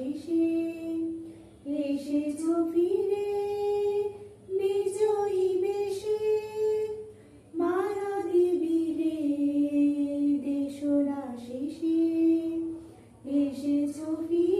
শেষে এসেছ ফিরে বিজয়ী বেশে মায়া দেবী রে দেশরা শেষে এসেছ ফিরে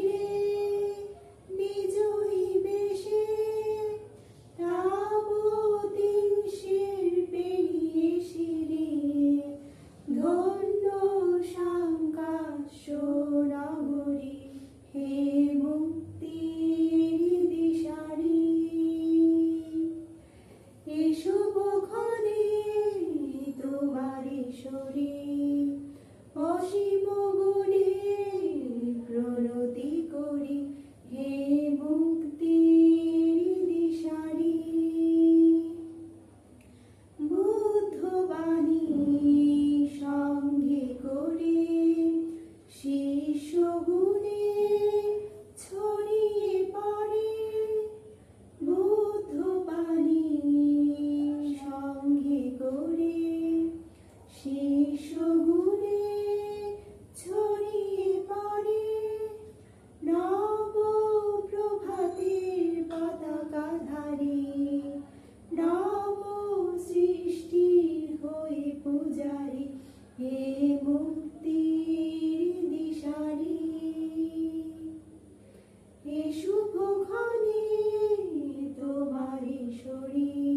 ঘনে তোমারি শরীর।